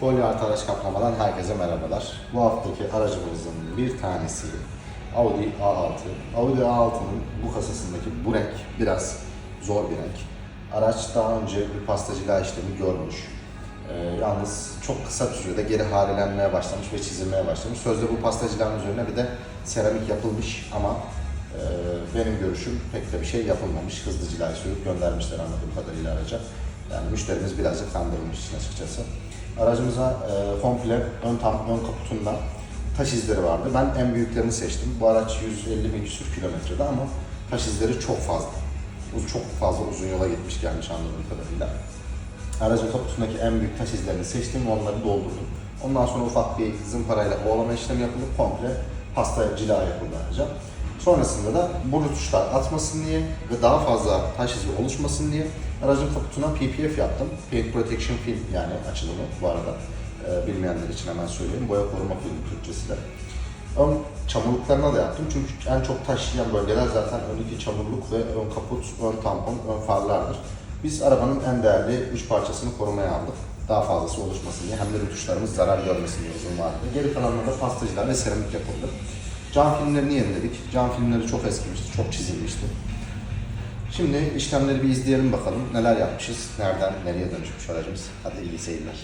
Kolye artı araç kaplamadan herkese merhabalar. Bu haftaki aracımızın bir tanesi Audi A6. Audi A6'nın bu kasasındaki bu renk biraz zor bir renk. Araç daha önce bir pastacılığa işlemi görmüş. Ee, yalnız çok kısa bir sürede geri harilenmeye başlamış ve çizilmeye başlamış. Sözde bu pastacılığın üzerine bir de seramik yapılmış ama e, benim görüşüm pek de bir şey yapılmamış. Hızlı sürüp göndermişler anladığım kadarıyla araca. Yani müşterimiz birazcık kandırılmış açıkçası. Aracımıza e, komple ön tam ön kaputunda taş izleri vardı. Ben en büyüklerini seçtim. Bu araç 150 bin küsür kilometrede ama taş izleri çok fazla. Çok fazla uzun yola gitmiş gelmiş anladığım kadarıyla. Aracın kaputundaki en büyük taş izlerini seçtim ve onları doldurdum. Ondan sonra ufak bir zımparayla ovalama işlemi yapılıp komple pasta cila yapıldı araca. Sonrasında da bu rötuşlar atmasın diye ve daha fazla taş izi oluşmasın diye aracın kaputuna PPF yaptım. Paint Protection Film yani açılımı bu arada. Ee, bilmeyenler için hemen söyleyeyim. Boya koruma filmi Türkçesi de. Ön çamurluklarına da yaptım çünkü en çok taşıyan bölgeler zaten öndeki çamurluk ve ön kaput, ön tampon, ön farlardır. Biz arabanın en değerli üç parçasını korumaya aldık. Daha fazlası oluşmasın diye hem de rötuşlarımız zarar görmesin diye uzun vadede. Geri kalanında da pastacılar ve seramik yapıldı. Cam filmlerini yeniledik. Cam filmleri çok eskimişti, çok çizilmişti. Şimdi işlemleri bir izleyelim bakalım. Neler yapmışız, nereden nereye dönüşmüş aracımız. Hadi iyi seyirler.